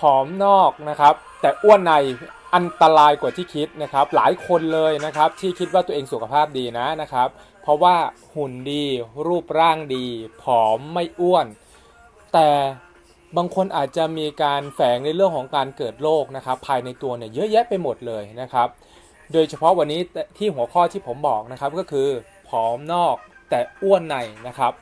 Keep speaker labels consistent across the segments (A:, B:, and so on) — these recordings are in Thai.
A: ผอมนอกนะครับ แต่อ้วนในอันตรายกว่าที่คิดนะครับ หลายคนเลยนะครับที่คิดว่าตัวเองสุขภาพดีนะนะครับ เพราะว่าหุ่นดีรูปร่างดี ผอมไม่อ้วน แต่บางคนอาจจะมีการแฝงในเรื่องของการเกิดโรคนะครับ ภายในตัวเนี่ยเยอะแยะไปหมดเลยนะครับ โดยเฉพาะวันนี้ที่หัวข้อที่ผมบอกนะครับก็คือผอมนอกแต่อ้วนในนะครับ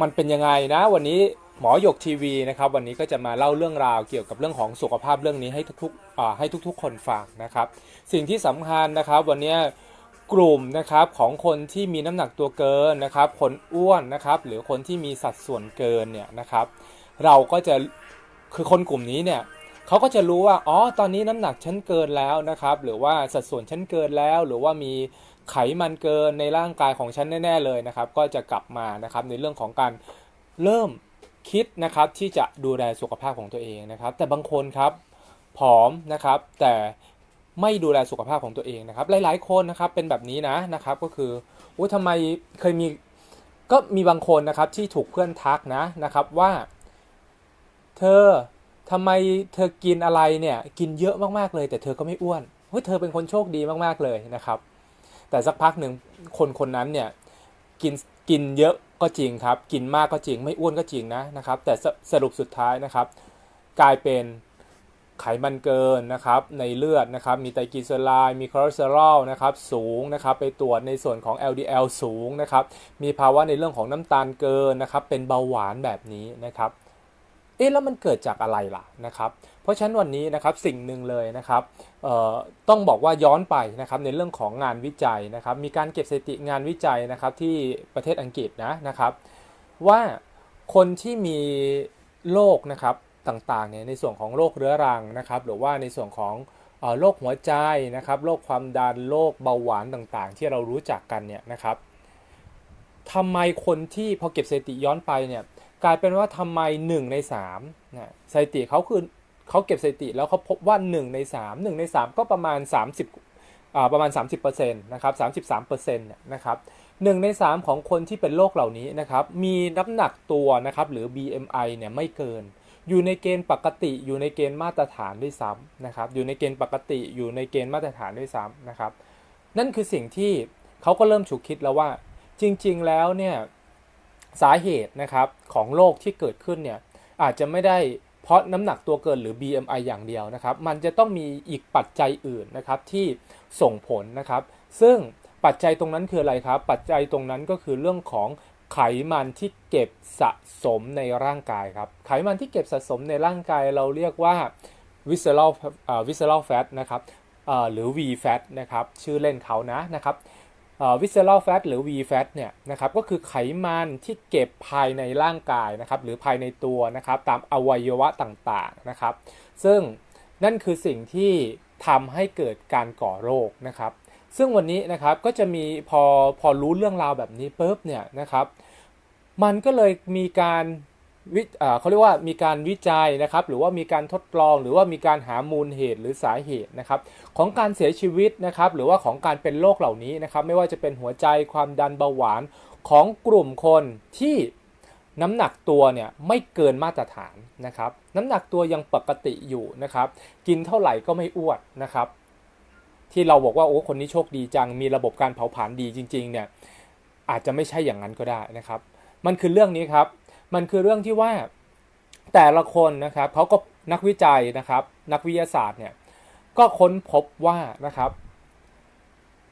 A: มันเป็นยังไงนะวันนี้ หมอหยกทีวีนะครับวันนี้ก็จะมาเล่าเรื่องราวเกี่ยวกับเรื่องของสุขภาพเรื่องนี้ให้ทุกๆให้ทุกๆ คนฟังนะครับ สิ่งที่สำคัญนะครับวันนี้กลุ่มนะครับของคนที่มีน้ำหนักตัวเกินนะครับ คนอ้วนนะครับ หรือคนที่มีสัดส่วนเกินเนี่ยนะครับ เราก็จะคือคนกลุ่มนี้เนี่ยเขาก็จะรู้ว่าอ๋อตอนนี้น้ำหนักฉันเกินแล้วนะครับ หรือว่าสัดส่วนฉันเกินแล้ว หรือว่ามีไขมันเกินในร่างกายของฉันแน่ ๆเลยนะครับ ก็จะกลับมานะครับในเรื่องของการเริ่ม คิดนะครับที่จะดูแลสุขภาพของตัวเองนะครับ แต่บางคนครับผอมนะครับ แต่ไม่ดูแลสุขภาพของตัวเองนะครับ หลายๆ คนนะครับเป็นแบบนี้นะนะครับก็คืออุ้ยทำไมเคยมีก็มีบางคนนะครับที่ถูกเพื่อนทักนะนะครับว่า เธอทำไมเธอกินอะไรเนี่ยกินเยอะมากๆเลย แต่เธอก็ไม่อ้วนเฮ้ยเธอเป็นคนโชคดีมากๆเลยนะครับ แต่สักพักหนึ่งคนคนนั้นเนี่ย กินกินเยอะก็จริงครับ กินมากก็จริง ไม่อ้วนก็จริงนะนะครับ แต่สรุปสุดท้ายนะครับ กลายเป็นไขมันเกินนะครับ ในเลือดนะครับ มีไตรกลีเซอไรด์มีคอเลสเตอรอลนะครับ สูงนะครับ ไปตรวจในส่วนของ LDL สูงนะครับ มีภาวะในเรื่องของน้ำตาลเกินนะครับ เป็นเบาหวานแบบนี้นะครับ เอ๊ะแล้วมันเกิดจากอะไรล่ะนะครับ เพราะฉะนั้นวันนี้นะครับสิ่งหนึ่งเลยนะครับต้องบอกว่าย้อนไปนะครับในเรื่องของงานวิจัยนะครับมีการเก็บสถิติงานวิจัยนะครับที่ประเทศอังกฤษนะนะครับว่าคนที่มีโรคนะครับต่างๆเนี่ยในส่วนของโรคเรื้อรังนะครับหรือว่าในส่วนของโรคหัวใจนะครับโรคความดันโรคเบาหวานต่างๆ ที่เรารู้จักกันเนี่ยนะครับทำไมคนที่พอเก็บสถิติย้อนไปเนี่ยกลายเป็นว่าทำไม 1 ใน3นะสถิติเขาคือ เขาเก็บสถิติแล้วเขาพบว่า 1 ใน 3 1 ใน 3 ก็ประมาณ 30อ่าประมาณ 30%นะครับ33%เนี่ยนะครับ1ใน 3 ของคนที่เป็นโรคเหล่านี้นะครับมีน้ำหนักตัวนะครับหรือ BMI เนี่ยไม่เกิน อยู่ในเกณฑ์ปกติ อยู่ในเกณฑ์มาตรฐานด้วยซ้ำนะครับอยู่ในเกณฑ์ปกติอยู่ในเกณฑ์มาตรฐานด้วยซ้ำนะครับนั่นคือสิ่งที่เขาก็เริ่มฉุกคิดแล้วว่า จริง ๆ แล้วเนี่ยสาเหตุนะครับของโรคที่เกิดขึ้นเนี่ยอาจจะไม่ได้ เพราะน้ำหนักตัวเกินหรือ BMI อย่างเดียวนะครับ มันจะต้องมีอีกปัจจัยอื่นนะครับที่ส่งผลนะครับ ซึ่งปัจจัยตรงนั้นคืออะไรครับ ปัจจัยตรงนั้นก็คือเรื่องของไขมันที่เก็บสะสมในร่างกายครับ ไขมันที่เก็บสะสมในร่างกายเราเรียกว่า visceral visceral fat นะครับหรือ V fat นะครับ ชื่อเล่นเขานะนะครับ วิเซอรัลแฟตหรือ V fat เนี่ยนะครับก็คือไขมันที่เก็บภายในร่างกายนะครับหรือภายในตัวนะครับตามอวัยวะต่างๆนะครับ ซึ่งนั่นคือสิ่งที่ทำให้เกิดการก่อโรคนะครับ ซึ่งวันนี้นะครับก็จะมีพอพอรู้เรื่องราวแบบนี้ปุ๊บเนี่ยนะครับ มันก็เลยมีการ วิเขาเรียกว่ามีการวิจัยนะครับหรือว่ามีการทดลองหรือว่ามีการหามูลเหตุหรือสาเหตุนะครับของการเสียชีวิตนะครับหรือว่าของการเป็นโรคเหล่านี้นะครับไม่ว่าจะเป็นหัวใจความดันเบาหวานของกลุ่มคนที่น้ำหนักตัวเนี่ยไม่เกินมาตรฐานนะครับน้ำหนักตัวยังปกติอยู่นะครับกินเท่าไหร่ก็ไม่อ้วนนะครับ ที่เราบอกว่าโอ้คนนี้โชคดีจังมีระบบการเผาผลาญดีจริงๆเนี่ยอาจจะไม่ใช่อย่างนั้นก็ได้นะครับ มันคือเรื่องนี้ครับ มันคือเรื่องที่ว่าแต่ละคนนะครับเขาก็นักวิจัยนะครับ นักวิทยาศาสตร์เนี่ยก็ค้นพบว่านะครับ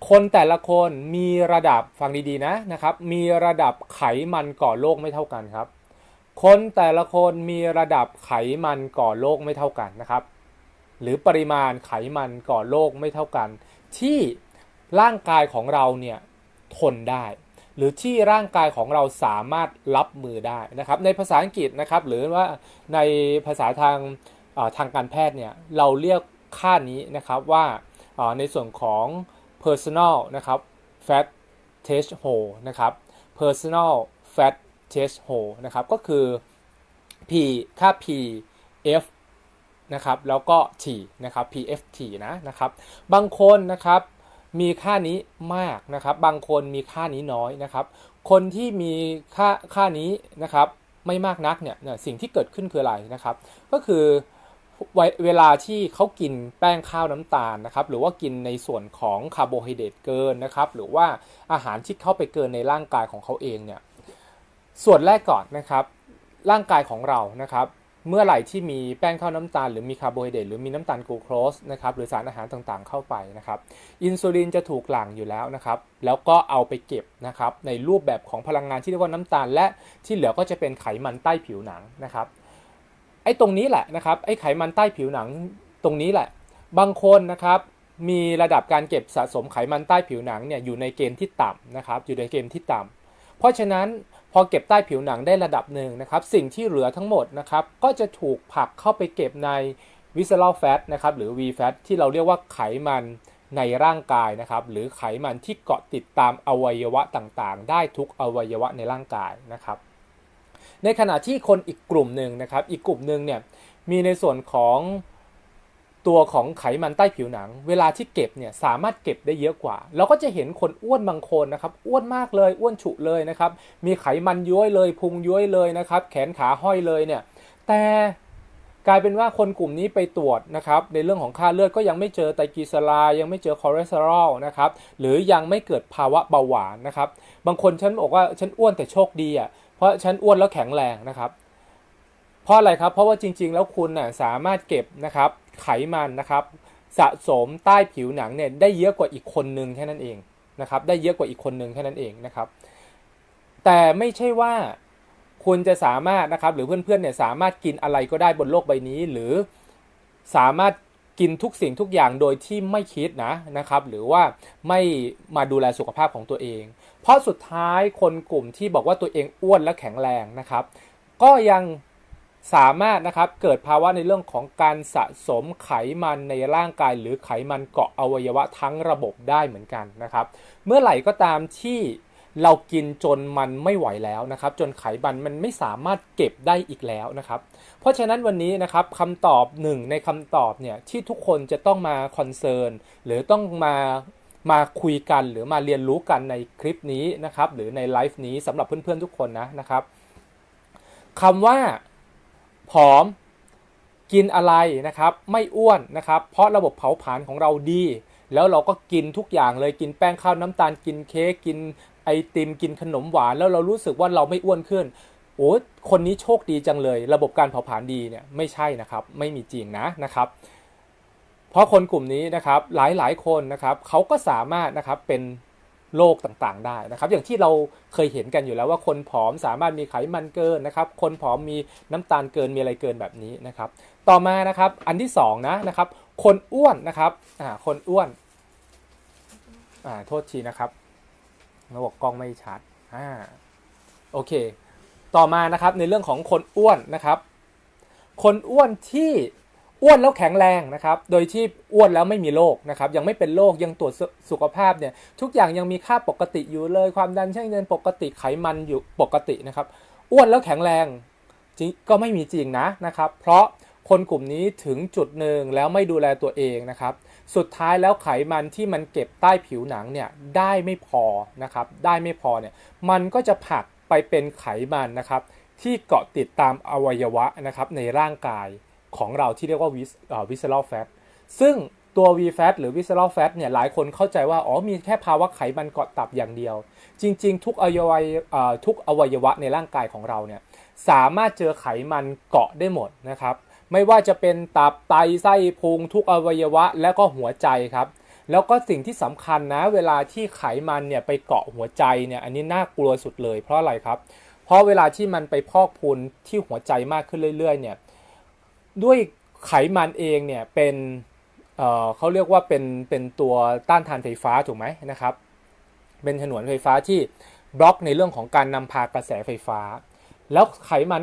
A: คนแต่ละคนมีระดับฟังดีๆนะนะครับ มีระดับไขมันก่อโรคไม่เท่ากันครับ คนแต่ละคนมีระดับไขมันก่อโรคไม่เท่ากันนะครับ หรือปริมาณไขมันก่อโรคไม่เท่ากัน ที่ร่างกายของเราเนี่ยทนได้ หรือที่ร่างกายของเราสามารถรับมือได้นะครับ ในภาษาอังกฤษนะครับหรือว่าในภาษาทางทางการแพทย์เนี่ยเราเรียกค่านี้นะครับว่าในส่วนของ personal นะครับ fat threshold นะครับ personal fat threshold นะครับก็คือ P ค่า P F นะครับแล้วก็ T นะครับ PFT นะนะครับบางคนนะครับ มีค่านี้มากนะครับ บางคนมีค่านี้น้อยนะครับ คนที่มีค่าค่านี้นะครับ ไม่มากนักเนี่ยสิ่งที่เกิดขึ้นคืออะไรนะครับ ก็คือเวเวลาที่เขากินแป้งข้าวน้ำตาลนะครับ หรือว่ากินในส่วนของคาร์โบไฮเดรตเกินนะครับ หรือว่าอาหารที่เข้าไปเกินในร่างกายของเขาเองเนี่ยส่วนแรกก่อนนะครับ ร่างกายของเรานะครับ เมื่อไหร่ที่มีแป้งข้าวน้ำตาลหรือมีคาร์โบไฮเดรตหรือมีน้ำตาลกลูโคสนะครับหรือสารอาหารต่างๆเข้าไปนะครับอินซูลินจะถูกหลั่งอยู่แล้วนะครับแล้วก็เอาไปเก็บนะครับในรูปแบบของพลังงานที่เรียกว่าน้ำตาล และที่เหลือก็จะเป็นไขมันใต้ผิวหนังนะครับไอ้ตรงนี้แหละนะครับไอ้ไขมันใต้ผิวหนังตรงนี้แหละ บางคนนะครับมีระดับการเก็บสะสมไขมันใต้ผิวหนังเนี่ยอยู่ในเกณฑ์ที่ต่ำนะครับอยู่ในเกณฑ์ที่ต่ำเพราะฉะนั้น พอเก็บใต้ผิวหนังได้ระดับหนึ่งนะครับ สิ่งที่เหลือทั้งหมดนะครับก็จะถูกผลักเข้าไปเก็บใน visceral fat นะครับหรือ VFAT ที่เราเรียกว่าไขมันในร่างกายนะครับหรือไขมันที่เกาะติดตามอวัยวะต่างๆ ได้ทุกอวัยวะในร่างกายนะครับ ในขณะที่คนอีกกลุ่มหนึ่งนะครับ อีกกลุ่มหนึ่งเนี่ยมีในส่วนของ ตัวของไขมันใต้ผิวหนัง เวลาที่เก็บเนี่ยสามารถเก็บได้เยอะกว่า เราก็จะเห็นคนอ้วนบางคนนะครับอ้วนมากเลยอ้วนฉุเลยนะครับมีไขมันย้อยเลยพุงย้อยเลยนะครับแขนขาห้อยเลยเนี่ยแต่กลายเป็นว่าคนกลุ่มนี้ไปตรวจนะครับในเรื่องของค่าเลือดก็ยังไม่เจอไตรกลีเซอไรด์ยังไม่เจอคอเลสเตอรอลนะครับหรือยังไม่เกิดภาวะเบาหวานนะครับบางคนฉันบอกว่าฉันอ้วนแต่โชคดีอะเพราะฉันอ้วนแล้วแข็งแรงนะครับเพราะอะไรครับเพราะว่าจริง ๆ แล้วคุณน่ะสามารถเก็บนะครับ ไขมันนะครับสะสมใต้ผิวหนังเนี่ยได้เยอะกว่าอีกคนนึงแค่นั้นเองนะครับได้เยอะกว่าอีกคนนึงแค่นั้นเองนะครับ แต่ไม่ใช่ว่าคุณจะสามารถนะครับหรือเพื่อนๆเนี่ยสามารถกินอะไรก็ได้บนโลกใบนี้ หรือสามารถกินทุกสิ่งทุกอย่างโดยที่ไม่คิดนะนะครับ หรือว่าไม่มาดูแลสุขภาพของตัวเอง เพราะสุดท้ายคนกลุ่มที่บอกว่าตัวเองอ้วนและแข็งแรงนะครับ ก็ยัง สามารถนะครับเกิดภาวะในเรื่องของการสะสมไขมันในร่างกาย หรือไขมันเกาะอวัยวะทั้งระบบได้เหมือนกันนะครับ เมื่อไหร่ก็ตามที่เรากินจนมันไม่ไหวแล้วนะครับ จนไขมันมันไม่สามารถเก็บได้อีกแล้วนะครับ เพราะฉะนั้นวันนี้นะครับคำตอบหนึ่งในคำตอบเนี่ยที่ทุกคนจะต้องมาคอนเซิร์นหรือต้องมามาคุยกันหรือมาเรียนรู้กันในคลิปนี้นะครับ หรือในไลฟ์นี้สำหรับเพื่อนๆทุกคนนะนะครับคำว่า ผอมกินอะไรนะครับไม่อ้วนนะครับ เพราะระบบเผาผลาญของเราดี แล้วเราก็กินทุกอย่างเลยกินแป้งข้าวน้ำตาลกินเค้กกินไอติมกินขนมหวานแล้วเรารู้สึกว่าเราไม่อ้วนขึ้นโอ้คนนี้โชคดีจังเลย ระบบการเผาผลาญดีเนี่ยไม่ใช่นะครับไม่มีจริงนะนะครับ เพราะคนกลุ่มนี้นะครับหลายหลายคนนะครับเขาก็สามารถนะครับเป็น โรคต่างๆ ได้นะครับ อย่างที่เราเคยเห็นกันอยู่แล้วว่าคนผอมสามารถมีไขมันเกินนะครับ คนผอมมีน้ำตาลเกินมีอะไรเกินแบบนี้นะครับ ต่อมานะครับอันที่2นะนะครับ คนอ้วนนะครับอ่าคนอ้วนอ่าโทษทีนะครับระบบกล้องไม่ชัดอ่าโอเค ต่อมานะครับในเรื่องของคนอ้วนนะครับ คนอ้วนที่ อ้วนแล้วแข็งแรงนะครับ โดยที่อ้วนแล้วไม่มีโรคนะครับ ยังไม่เป็นโรคยังตรวจสุขภาพเนี่ย ทุกอย่างยังมีค่าปกติอยู่เลย ความดันเช่นเดินปกติไขมันอยู่ปกตินะครับ อ้วนแล้วแข็งแรงจริงก็ไม่มีจริงนะนะครับ เพราะคนกลุ่มนี้ถึงจุดหนึ่งแล้วไม่ดูแลตัวเองนะครับ สุดท้ายแล้วไขมันที่มันเก็บใต้ผิวหนังเนี่ยได้ไม่พอนะครับ ได้ไม่พอเนี่ย มันก็จะผลักไปเป็นไขมันนะครับ ที่เกาะติดตามอวัยวะนะครับในร่างกาย ของเราที่เรียกว่า visceral fat ซึ่งตัว VFAT หรือ visceral fat เนี่ยหลายคนเข้าใจว่า อ๋อมีแค่ภาวะไขมันเกาะตับอย่างเดียว จริง ๆ ทุกอวัยวะทุกอวัยวะในร่างกายของเราเนี่ยสามารถเจอไขมันเกาะได้หมดนะครับ ไม่ว่าจะเป็นตับไตไส้พุงทุกอวัยวะและก็หัวใจครับ แล้วก็สิ่งที่สำคัญนะ เวลาที่ไขมันเนี่ยไปเกาะหัวใจเนี่ยอันนี้น่ากลัวสุดเลยเพราะอะไรครับ เพราะเวลาที่มันไปพอกพูนที่หัวใจมากขึ้นเรื่อยๆเนี่ย ด้วยไขมันเองเนี่ยเป็นเเขาเรียกว่าเป็นเป็นตัวต้านทานไฟฟ้าถูกไหมนะครับ เป็นฉนวนไฟฟ้าที่บล็อกในเรื่องของการนำพากระแสไฟฟ้า แล้วไขมัน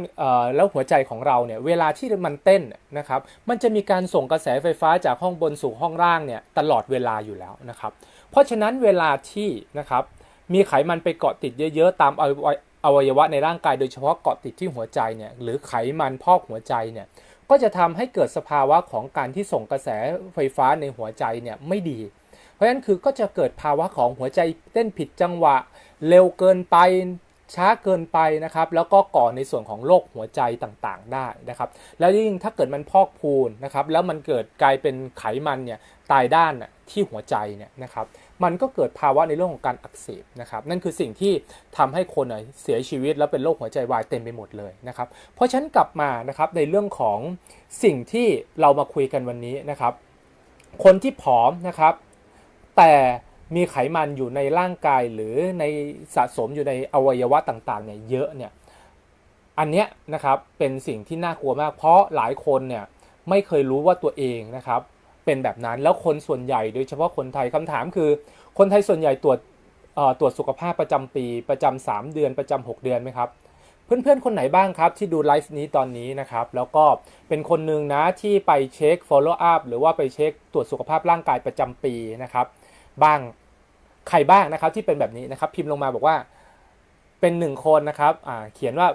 A: แล้วหัวใจของเราเนี่ยเวลาที่มันเต้นนะครับ มันจะมีการส่งกระแสไฟฟ้าจากห้องบนสู่ห้องล่างเนี่ยตลอดเวลาอยู่แล้วนะครับ เพราะฉะนั้นเวลาที่นะครับมีไขมันไปเกาะติดเยอะๆ ตามอวัยวะในร่างกายโดยเฉพาะเกาะติดที่หัวใจเนี่ยหรือไขมันพอกหัวใจเนี่ย ก็จะทำให้เกิดสภาวะของการที่ส่งกระแสไฟฟ้าในหัวใจเนี่ยไม่ดี เพราะฉะนั้นคือก็จะเกิดภาวะของหัวใจเต้นผิดจังหวะ เร็วเกินไปช้าเกินไปนะครับ แล้วก็ก่อในส่วนของโรคหัวใจต่างๆ ได้นะครับ แล้วยิ่งถ้าเกิดมันพอกพูนนะครับ แล้วมันเกิดกลายเป็นไขมันเนี่ยตายด้านที่หัวใจเนี่ยนะครับ มันก็เกิดภาวะในเรื่องของการอักเสบนะครับนั่นคือสิ่งที่ทำให้คนเสียชีวิต แล้วเป็นโรคหัวใจวายเต็มไปหมดเลยนะครับเพราะฉะนั้นกลับมานะครับในเรื่องของสิ่งที่เรามาคุยกันวันนี้นะครับ คนที่ผอมนะครับ แต่มีไขมันอยู่ในร่างกายหรือในสะสมอยู่ในอวัยวะต่างๆเนี่ยเยอะเนี่ยอันเนี้ยนะครับเป็นสิ่งที่น่ากลัวมาก เพราะหลายคนเนี่ยไม่เคยรู้ว่าตัวเองนะครับ เป็นแบบนั้น แล้วคนส่วนใหญ่โดยเฉพาะคนไทยคำถามคือ คนไทยส่วนใหญ่ตรวจตรวจสุขภาพประจำปีประจำสามเดือนประจำหกเดือนไหมครับ เพื่อนๆ คนไหนบ้างครับที่ดูไลฟ์นี้ตอนนี้นะครับ แล้วก็เป็นคนหนึ่งนะที่ไปเช็ค follow up หรือว่าไปเช็คตรวจสุขภาพร่างกายประจำปีนะครับ บ้างใครบ้างนะครับที่เป็นแบบนี้นะครับ พิมพ์ลงมาบอกว่าเป็นหนึ่งคนนะครับเขียนว่า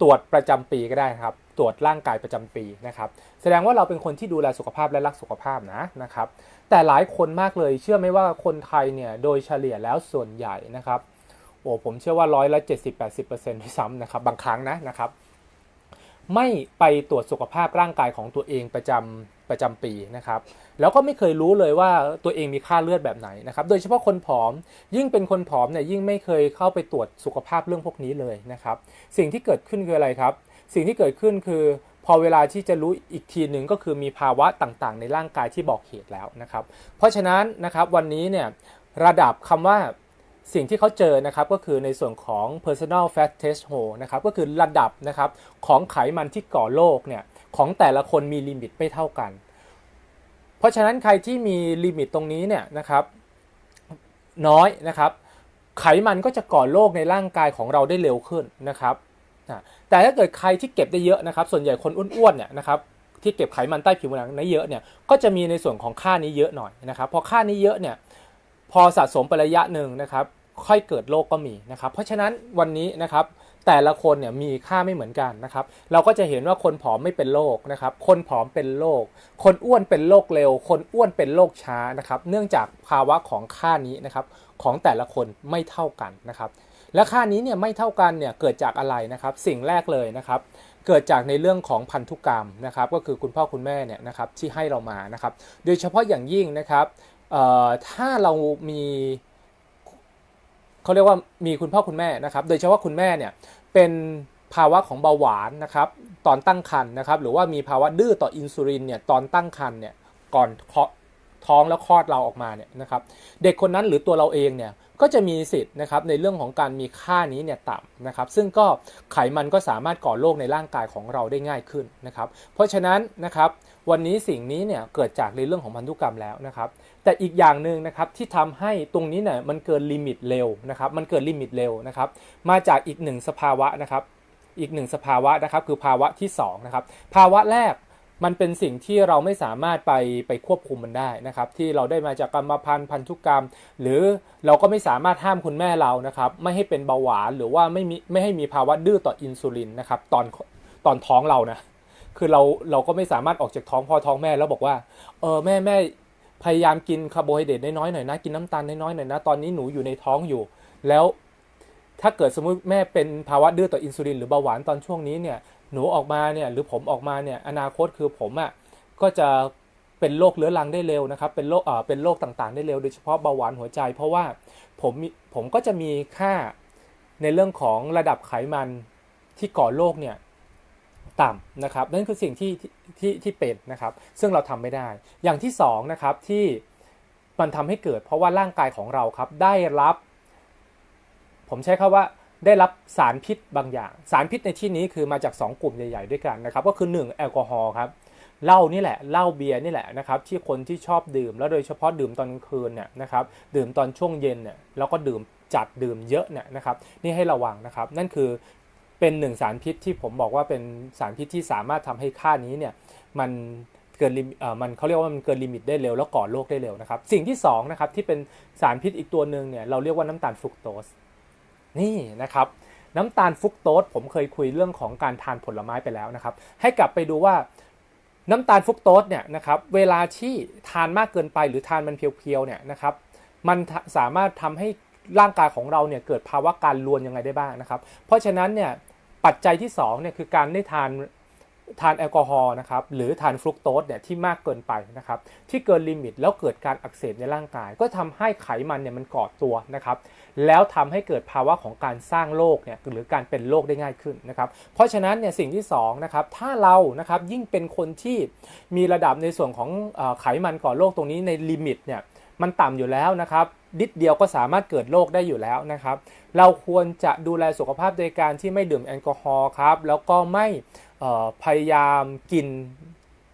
A: ตรวจประจำปีก็ได้ครับ ตรวจร่างกายประจำปีนะครับแสดงว่าเราเป็นคนที่ดูแลสุขภาพและรักสุขภาพนะนะครับแต่หลายคนมากเลยเชื่อไหมว่าคนไทยเนี่ยโดยเฉลี่ยแล้วส่วนใหญ่นะครับโอ้ผมเชื่อว่าร้อยละเจ็ดสิบแปดสิบเปอร์เซ็นต์ด้วยซ้ำนะครับบางครั้งนะนะครับไม่ไปตรวจสุขภาพร่างกายของตัวเองประจำประจำปีนะครับแล้วก็ไม่เคยรู้เลยว่าตัวเองมีค่าเลือดแบบไหนนะครับโดยเฉพาะคนผอมยิ่งเป็นคนผอมเนี่ยยิ่งไม่เคยเข้าไปตรวจสุขภาพเรื่องพวกนี้เลยนะครับสิ่งที่เกิดขึ้นคืออะไรครับ สิ่งที่เกิดขึ้นคือ พอเวลาที่จะรู้อีกทีหนึ่งก็คือมีภาวะต่างๆ ในร่างกายที่บอกเหตุแล้วนะครับ เพราะฉะนั้นนะครับวันนี้เนี่ยระดับคำว่าสิ่งที่เขาเจอนะครับก็คือในส่วนของ personal fat threshold นะครับก็คือระดับนะครับของไขมันที่ก่อโรคเนี่ยของแต่ละคนมีลิมิตไม่เท่ากัน เพราะฉะนั้นใครที่มีลิมิตตรงนี้เนี่ยนะครับน้อยนะครับไขมันก็จะก่อโรคในร่างกายของเราได้เร็วขึ้นนะครับนะ แต่ถ้าเกิดใครที่เก็บได้เยอะนะครับ ส่วนใหญ่คนอ้วนๆเนี่ยนะครับที่เก็บไขมันใต้ผิวหนังได้เยอะเนี่ยก็จะมีในส่วนของค่านี้เยอะหน่อยนะครับพอค่านี้เยอะเนี่ยพอสะสมไประยะหนึ่งนะครับ ค่อยเกิดโรคก็มีนะครับ เพราะฉะนั้นวันนี้นะครับแต่ละคนเนี่ยมีค่าไม่เหมือนกันนะครับ เราก็จะเห็นว่าคนผอมไม่เป็นโรคนะครับ คนผอมเป็นโรค คนอ้วนเป็นโรคเร็ว คนอ้วนเป็นโรคช้านะครับ เนื่องจากภาวะของค่านี้นะครับของแต่ละคนไม่เท่ากันนะครับ และค่านี้เนี่ยไม่เท่ากันเนี่ยเกิดจากอะไรนะครับ สิ่งแรกเลยนะครับเกิดจากในเรื่องของพันธุกรรมนะครับ ก็คือคุณพ่อคุณแม่เนี่ยนะครับที่ให้เรามานะครับ โดยเฉพาะอย่างยิ่งนะครับถ้าเรามีเขาเรียกว่ามีคุณพ่อคุณแม่นะครับ โดยเฉพาะคุณแม่เนี่ยเป็นภาวะของเบาหวานนะครับตอนตั้งครรภ์นะครับ หรือว่ามีภาวะดื้อต่ออินซูลินเนี่ยตอนตั้งครรภ์เนี่ยก่อนท้องแล้วคลอดเราออกมาเนี่ยนะครับ เด็กคนนั้นหรือตัวเราเองเนี่ย ก็จะมีสิทธิ์นะครับในเรื่องของการมีค่านี้เนี่ยต่ำนะครับ ซึ่งก็ไขมันก็สามารถก่อโรคในร่างกายของเราได้ง่ายขึ้นนะครับ เพราะฉะนั้นนะครับวันนี้สิ่งนี้เนี่ยเกิดจากในเรื่องของพันธุกรรมแล้วนะครับ แต่อีกอย่างหนึ่งนะครับที่ทำให้ตรงนี้เนี่ยมันเกินลิมิตเร็วนะครับมันเกินลิมิตเร็วนะครับมาจากอีกหนึ่งสภาวะนะครับอีกหนึ่งสภาวะนะครับคือภาวะที่2นะครับภาวะแรก มันเป็นสิ่งที่เราไม่สามารถไปไปควบคุมมันได้นะครับ ที่เราได้มาจากกรรมพันธุ์พันธุกรรม หรือเราก็ไม่สามารถห้ามคุณแม่เรานะครับ ไม่ให้เป็นเบาหวานหรือว่าไม่มีไม่ให้มีภาวะดื้อต่ออินซูลินนะครับตอนตอนท้องเรานะคือเราเราก็ไม่สามารถออกจากท้องพ่อท้องแม่แล้วบอกว่าเออแม่แม่พยายามกินคาร์โบไฮเดรตน้อยๆหน่อยนะกินน้ำตาลน้อยๆหน่อยนะตอนนี้หนูอยู่ในท้องอยู่ แล้วถ้าเกิดสมมุติแม่เป็นภาวะดื้อต่ออินซูลินหรือเบาหวานตอนช่วงนี้เนี่ย หนูออกมาเนี่ยหรือผมออกมาเนี่ยอนาคตคือผมอะ่ะก็จะเป็นโรคเรื้อรังได้เร็วนะครับ เป็นโรคเอ่อเป็นโรคต่างๆ ได้เร็วโดยเฉพาะเบาหวานหัวใจ เพราะว่าผมมีผมก็จะมีค่าในเรื่องของระดับไขมันที่ก่อโรคเนี่ยต่ำนะครับนั่นคือสิ่งที่ที่ที่เป็นนะครับ ซึ่งเราทำไม่ได้ อย่างที่สองนะครับที่มันทำให้เกิด เพราะว่าร่างกายของเราครับได้รับ ผมใช้คาว่า ได้รับสารพิษบางอย่าง สารพิษในที่นี้คือมาจาก 2 กลุ่มใหญ่ ๆ ด้วยกันนะครับ ก็คือ 1 แอลกอฮอล์ครับเหล้านี่แหละเหล้าเบียร์นี่แหละนะครับที่คนที่ชอบดื่ม แล้วโดยเฉพาะดื่มตอนกลางคืนเนี่ยนะครับดื่มตอนช่วงเย็นเนี่ยแล้วก็ดื่มจัดดื่มเยอะเนี่ยนะครับนี่ให้ระวังนะครับ นั่นคือเป็นหนึ่งสารพิษที่ผมบอกว่าเป็นสารพิษที่สามารถทำให้ค่านี้เนี่ยมันเกินลิมเอ่อมันเขาเรียกว่ามันเกินลิมิตได้เร็วแล้วก่อโรคได้เร็วนะครับ สิ่งที่2นะครับที่เป็นสารพิษอีกตัวหนึ่งเนี่ยเราเรียกว่าน้ำตาลฟรุกโตส นี่นะครับน้ำตาลฟุกโตสผมเคยคุยเรื่องของการทานผลไม้ไปแล้วนะครับ ให้กลับไปดูว่าน้ำตาลฟุกโตสเนี่ยนะครับเวลาที่ทานมากเกินไปหรือทานมันเพียวๆเนี่ยนะครับมันสามารถทำให้ร่างกายของเราเนี่ยเกิดภาวะการลวนยังไงได้บ้างนะครับ เพราะฉะนั้นเนี่ยปัจจัยที่2เนี่ยคือการได้ทาน ทานแอลกอฮอล์นะครับหรือทานฟรุกโตสเนี่ยที่มากเกินไปนะครับที่เกินลิมิตแล้วเกิดการอักเสบในร่างกาย ก็ทำให้ไขมันเนี่ยมันเกาะตัวนะครับแล้วทำให้เกิดภาวะของการสร้างโรคเนี่ยหรือการเป็นโรคได้ง่ายขึ้นนะครับเพราะฉะนั้นเนี่ยสิ่งที่2นะครับถ้าเรานะครับยิ่งเป็นคนที่มีระดับในส่วนของไขมันก่อโรคตรงนี้ในลิมิตเนี่ยมันต่ำอยู่แล้วนะครับ นิดเดียวก็สามารถเกิดโรคได้อยู่แล้วนะครับ เราควรจะดูแลสุขภาพโดยการที่ไม่ดื่มแอลกอฮอล์ครับ แล้วก็ไม่พยายามกิน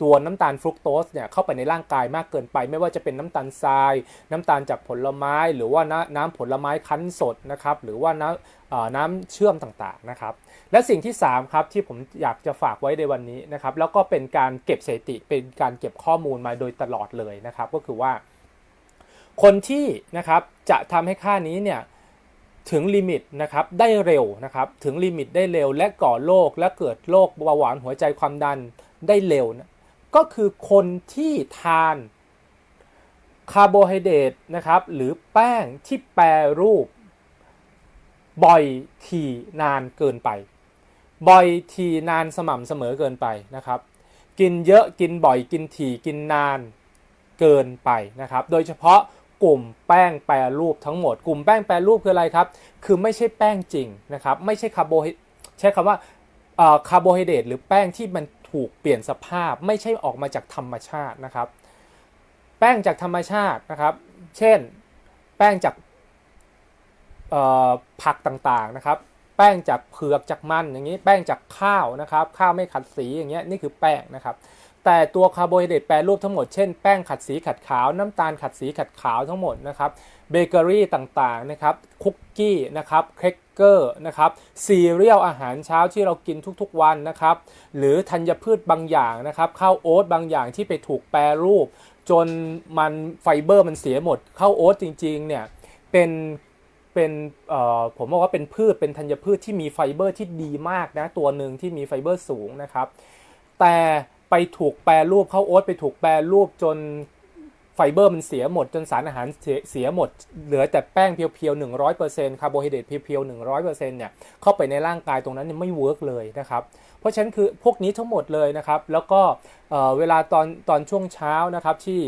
A: ตัวน้ำตาลฟรุกโตสเนี่ยเข้าไปในร่างกายมากเกินไป ไม่ว่าจะเป็นน้ำตาลทราย น้ำตาลจากผลไม้ หรือว่าน้ำน้ำผลไม้คั้นสดนะครับหรือว่าน้ำเอ่อน้ำเชื่อมต่างๆนะครับและสิ่งที่3ครับที่ผมอยากจะฝากไว้ในวันนี้นะครับแล้วก็เป็นการเก็บสถิติเป็นการเก็บข้อมูลมาโดยตลอดเลยนะครับก็คือว่า คนที่นะครับจะทำให้ค่านี้เนี่ยถึงลิมิตนะครับได้เร็วนะครับถึงลิมิตได้เร็วและก่อโรคและเกิดโรคเบาหวานหัวใจความดันได้เร็วนะก็คือคนที่ทานคาร์โบไฮเดรตนะครับหรือแป้งที่แปรรูป บ่อยทีนานเกินไป บ่อยทีนานสม่ำเสมอเกินไปนะครับ กินเยอะกินบ่อยกินถี่กินนานเกินไปนะครับ โดยเฉพาะ กลุ่มแป้งแปรรูปทั้งหมด กลุ่มแป้งแปรรูปคืออะไรครับ คือไม่ใช่แป้งจริงนะครับไม่ใช่คาร์โบไฮใช้คำว่าคาร์โบไฮเดรตหรือแป้งที่มันถูกเปลี่ยนสภาพไม่ใช่ออกมาจากธรรมชาตินะครับ แป้งจากธรรมชาตินะครับ เช่นแป้งจากผักต่างๆนะครับ แป้งจากเผือกจากมันอย่างนี้ แป้งจากข้าวนะครับ ข้าวไม่ขัดสีอย่างเงี้ยนี่คือแป้งนะครับ แต่ตัวคาร์โบไฮเดรตแปรรูปทั้งหมดเช่นแป้งขัดสีขัดขาว น้ำตาลขัดสีขัดขาวทั้งหมดนะครับเบเกอรี่ต่างๆนะครับคุกกี้นะครับเครกเกอร์นะครับซีเรียลอาหารเช้าที่เรากินทุกๆวันนะครับหรือธัญพืชบางอย่างนะครับข้าวโอ๊ตบางอย่างที่ไปถูกแปรรูป จนมันไฟเบอร์มันเสียหมดข้าวโอ๊ตจริงๆเนี่ยเป็นเป็นผมบอกว่าเป็นพืชเป็นธัญพืชที่มีไฟเบอร์ที่ดีมากนะตัวหนึ่งที่มีไฟเบอร์สูงนะครับแต่ ไปถูกแปรรูปข้าวโอ๊ตไปถูกแปรรูปจนไฟเบอร์มันเสียหมดจนสารอาหารเสียหมด เหลือแต่แป้งเพียวๆ 100%คาร์โบไฮเดรตเพียวๆ 100%เนี่ยเข้าไปในร่างกายตรงนั้นไม่เวิร์กเลยนะครับ เพราะฉะนั้นคือพวกนี้ทั้งหมดเลยนะครับ แล้วก็เอ่อเวลาตอนตอนช่วงเช้านะครับที่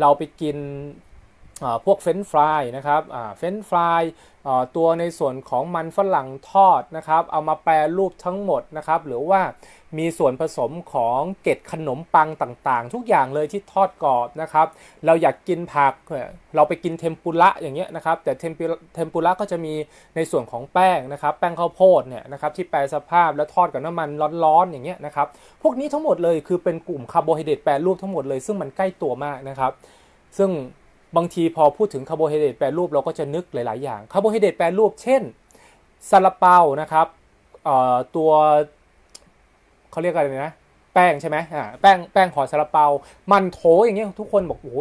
A: เราไปกิน พวกเฟรนฟรายนะครับเฟรนฟรายตัวในส่วนของมันฝรั่งทอดนะครับ เอามาแปรรูปทั้งหมดนะครับ หรือว่ามีส่วนผสมของเกล็ดขนมปังต่างๆ ทุกอย่างเลยที่ทอดกรอบนะครับ เราอยากกินผักเนี่ยเราไปกินเทมปุระอย่างเงี้ยนะครับ แต่เทมปุระเทมปุระก็จะมีในส่วนของแป้งนะครับ แป้งข้าวโพดเนี่ยนะครับที่แปรสภาพแล้วทอดกับน้ำมันร้อนๆอย่างเงี้ยนะครับ พวกนี้ทั้งหมดเลยคือเป็นกลุ่มคาร์โบไฮเดรตแปรรูปทั้งหมดเลย ซึ่งมันใกล้ตัวมากนะครับ ซึ่ง บางทีพอพูดถึงคาร์โบไฮเดรตแปรรูปเราก็จะนึกหลาย ๆ อย่างคาร์โบไฮเดรตแปรรูป เช่นซาลาเปานะครับตัวเขาเรียกอะไรนะแป้งใช่ไหมอ่าแป้งแป้งห่อซาลาเปา มันโถอย่างเงี้ยทุกคนบอกโอ้โห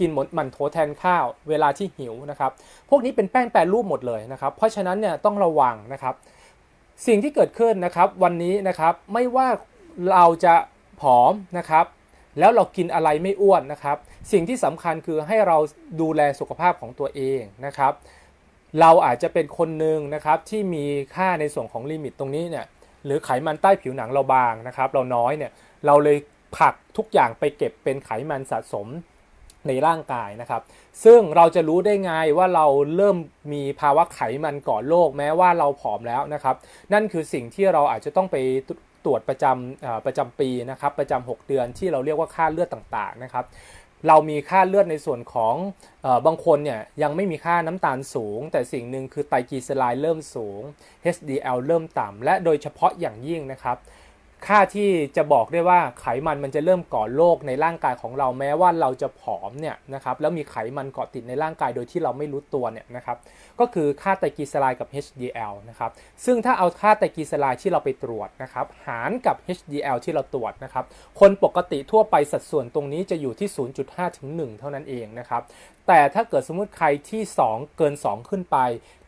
A: กินหมดมันโถแทนข้าวเวลาที่หิวนะครับ พวกนี้เป็นแป้งแปรรูปหมดเลยนะครับ เพราะฉะนั้นเนี่ยต้องระวังนะครับ สิ่งที่เกิดขึ้นนะครับวันนี้นะครับไม่ว่าเราจะผอมนะครับ แล้วเรากินอะไรไม่อ้วนนะครับ สิ่งที่สำคัญคือให้เราดูแลสุขภาพของตัวเองนะครับ เราอาจจะเป็นคนหนึ่งนะครับที่มีค่าในส่วนของลิมิตตรงนี้เนี่ยหรือไขมันใต้ผิวหนังเราบางนะครับ เราน้อยเนี่ยเราเลยผลักทุกอย่างไปเก็บเป็นไขมันสะสมในร่างกายนะครับ ซึ่งเราจะรู้ได้ไงว่าเราเริ่มมีภาวะไขมันก่อโรคแม้ว่าเราผอมแล้วนะครับ นั่นคือสิ่งที่เราอาจจะต้องไปตรวจประจำประจำปีนะครับ ประจำ6 เดือนที่เราเรียกว่าค่าเลือดต่างๆนะครับ เรามีค่าเลือดในส่วนของออบางคนเนี่ยยังไม่มีค่าน้ำตาลสูง แต่สิ่งหนึ่งคือไตรกลีเซอไรด์เริ่มสูง HDL เริ่มต่ำและโดยเฉพาะอย่างยิ่งนะครับ ค่าที่จะบอกได้ว่าไขมันมันจะเริ่มก่อโรคในร่างกายของเราแม้ว่าเราจะผอมเนี่ยนะครับแล้วมีไขมันเกาะติดในร่างกายโดยที่เราไม่รู้ตัวเนี่ยนะครับก็คือค่าไตรกลีเซอไรด์กับ HDL นะครับ ซึ่งถ้าเอาค่าไตรกลีเซอไรด์ที่เราไปตรวจนะครับ หารกับ HDL ที่เราตรวจนะครับ คนปกติทั่วไปสัดส่วนตรงนี้จะอยู่ที่ 0.5 ถึง 1 เท่านั้นเองนะครับ แต่ถ้าเกิดสมมุติใครที่ 2 เกิน 2 ขึ้นไป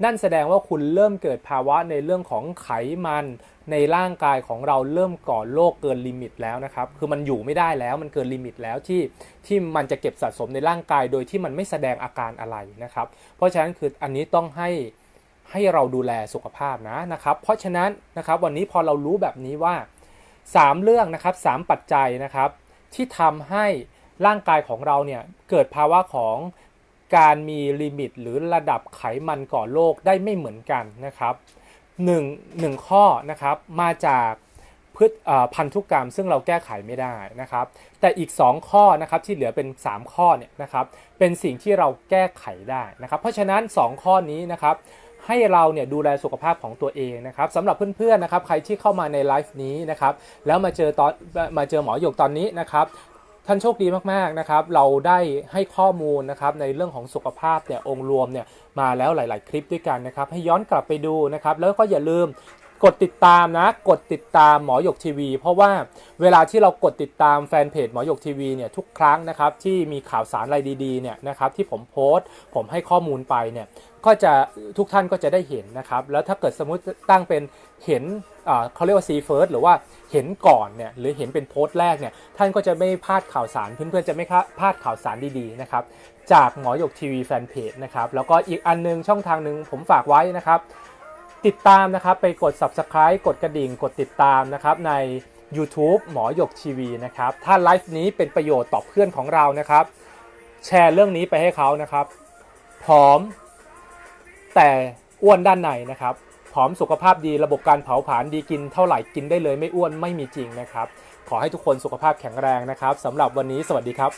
A: นั่นแสดงว่าคุณเริ่มเกิดภาวะในเรื่องของไขมันในร่างกายของเราเริ่มก่อโรคเกินลิมิตแล้วนะครับ คือมันอยู่ไม่ได้แล้ว มันเกินลิมิตแล้วที่ ที่มันจะเก็บสะสมในร่างกายโดยที่มันไม่แสดงอาการอะไรนะครับ เพราะฉะนั้นคืออันนี้ต้องให้ให้เราดูแลสุขภาพนะนะครับ เพราะฉะนั้นนะครับวันนี้พอเรารู้แบบนี้ว่า 3 เรื่องนะครับสามปัจจัยนะครับ ที่ทำให้ร่างกายของเราเนี่ยเกิดภาวะของการมีลิมิตหรือระดับไขมันก่อโรคได้ไม่เหมือนกันนะครับหนึ่งหนึ่งข้อนะครับมาจาก พืชพันธุกรรม ซึ่งเราแก้ไขไม่ได้นะครับ แต่อีก 2 ข้อนะครับที่เหลือเป็น 3 ข้อเนี่ยนะครับเป็นสิ่งที่เราแก้ไขได้นะครับ เพราะฉะนั้น 2 ข้อนี้นะครับให้เราเนี่ยดูแลสุขภาพของตัวเองนะครับสำหรับเพื่อนๆนะครับใครที่เข้ามาในไลฟ์นี้นะครับแล้วมาเจอตอนมาเจอหมอหยกตอนนี้นะครับท่านโชคดีมากๆนะครับ เราได้ให้ข้อมูลนะครับในเรื่องของสุขภาพเนี่ยองค์รวมเนี่ยมาแล้วหลาย ๆ คลิปด้วยกันนะครับ ให้ย้อนกลับไปดูนะครับ แล้วก็อย่าลืม กดติดตามนะ กดติดตามหมอหยกทีวี เพราะว่าเวลาที่เรากดติดตามแฟนเพจหมอหยกทีวีเนี่ยทุกครั้งนะครับที่มีข่าวสารอะไรดีๆเนี่ยนะครับที่ผมโพสต์ ผมให้ข้อมูลไปเนี่ยก็จะทุกท่านก็จะได้เห็นนะครับ แล้วถ้าเกิดสมมติตั้งเป็นเห็นเขาเรียกว่า see first หรือว่าเห็นก่อนเนี่ยหรือเห็นเป็นโพสต์แรกเนี่ยท่านก็จะไม่พลาดข่าวสารเพื่อนๆจะไม่พลาดข่าวสารดีๆนะครับจากหมอหยกทีวีแฟนเพจนะครับแล้วก็อีกอันนึงช่องทางหนึ่งผมฝากไว้นะครับ ติดตามนะครับไปกด subscribe กดกระดิ่ง กดติดตามนะครับใน YouTube หมอหยกทีวีนะครับ ถ้าไลฟ์นี้เป็นประโยชน์ต่อเพื่อนของเรานะครับ แชร์เรื่องนี้ไปให้เขานะครับพร้อม แต่อ้วนด้านในนะครับผอมสุขภาพดีระบบการเผาผลาญดีกินเท่าไหร่กินได้เลยไม่อ้วนไม่มีจริงนะครับ ขอให้ทุกคนสุขภาพแข็งแรงนะครับสำหรับวันนี้สวัสดีครับ